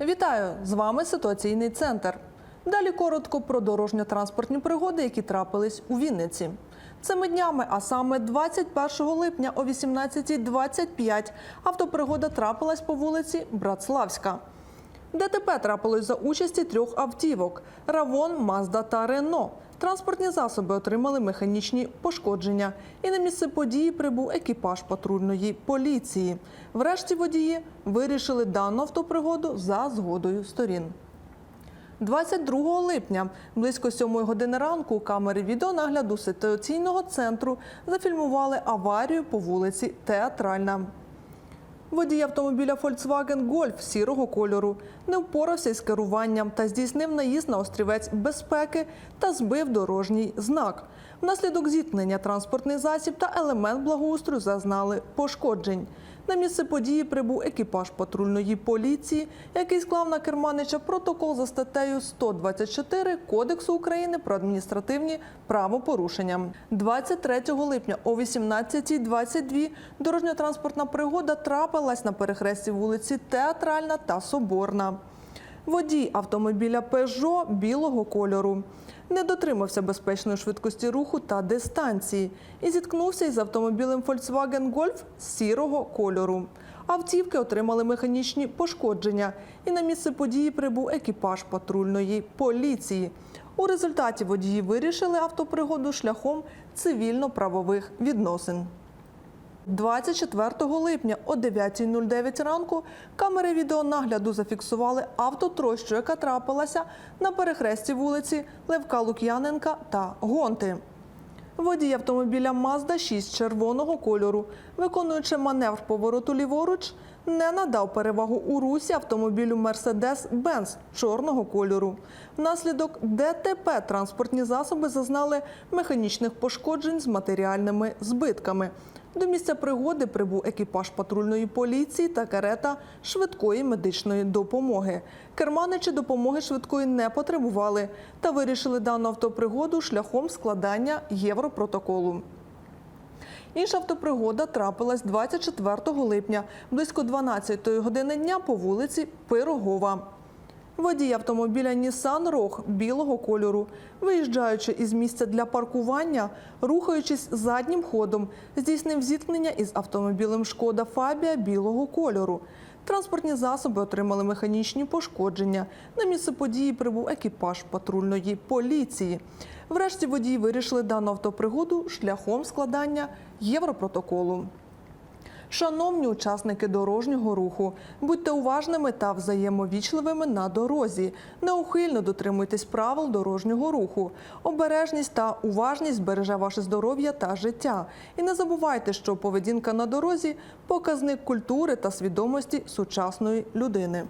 Вітаю! З вами ситуаційний центр. Далі коротко про дорожньо-транспортні пригоди, які трапились у Вінниці. Цими днями, а саме 21 липня о 18.25 автопригода трапилась по вулиці Братславська. ДТП трапилось за участі трьох автівок: Равон, Мазда та Рено. Транспортні засоби отримали механічні пошкодження, і на місце події прибув екіпаж патрульної поліції. Врешті водії вирішили дану автопригоду за згодою сторін. 22 липня близько 7 години ранку камери відеонагляду ситуаційного центру зафільмували аварію по вулиці Театральна. Водій автомобіля Volkswagen Golf сірого кольору не впорався із керуванням та здійснив наїзд на острівець безпеки та збив дорожній знак. Внаслідок зіткнення транспортний засіб та елемент благоустрою зазнали пошкоджень. На місце події прибув екіпаж патрульної поліції, який склав на керманича протокол за статтею 124 Кодексу України про адміністративні правопорушення. 23 липня о 18.22 дорожньо-транспортна пригода трапилась на перехресті вулиці Театральна та Соборна. Водій автомобіля Peugeot білого кольору не дотримався безпечної швидкості руху та дистанції і зіткнувся із автомобілем Volkswagen Golf сірого кольору. Автівки отримали механічні пошкодження, і на місце події прибув екіпаж патрульної поліції. У результаті водії вирішили автопригоду шляхом цивільно-правових відносин. 24 липня о 9.09 ранку камери відеонагляду зафіксували автотрощу, яка трапилася на перехресті вулиці Левка Лук'яненка та Гонти. Водій автомобіля Mazda 6 червоного кольору, виконуючи маневр повороту ліворуч, не надав перевагу у русі автомобілю Mercedes-Benz чорного кольору. Внаслідок ДТП транспортні засоби зазнали механічних пошкоджень з матеріальними збитками. До місця пригоди прибув екіпаж патрульної поліції та карета швидкої медичної допомоги. Керманичі допомоги швидкої не потребували та вирішили дану автопригоду шляхом складання європротоколу. Інша автопригода трапилась 24 липня близько 12-ї години дня по вулиці Пирогова. Водій автомобіля Nissan Рог білого кольору, виїжджаючи із місця для паркування, рухаючись заднім ходом, здійснив зіткнення із автомобілем Шкода Фабія білого кольору. Транспортні засоби отримали механічні пошкодження. На місце події прибув екіпаж патрульної поліції. Врешті водії вирішили дану автопригоду шляхом складання європротоколу. Шановні учасники дорожнього руху, будьте уважними та взаємовічливими на дорозі. Неухильно дотримуйтесь правил дорожнього руху. Обережність та уважність збереже ваше здоров'я та життя. І не забувайте, що поведінка на дорозі показник культури та свідомості сучасної людини.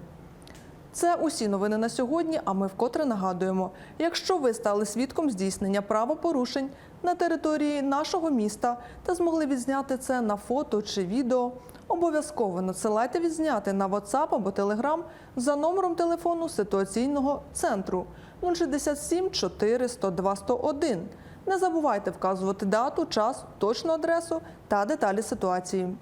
Це усі новини на сьогодні. А ми вкотре нагадуємо: якщо ви стали свідком здійснення правопорушень на території нашого міста та змогли відзняти це на фото чи відео, обов'язково надсилайте відзняти на WhatsApp або Telegram за номером телефону ситуаційного центру 067 4 102 101. Не забувайте вказувати дату, час, точну адресу та деталі ситуації.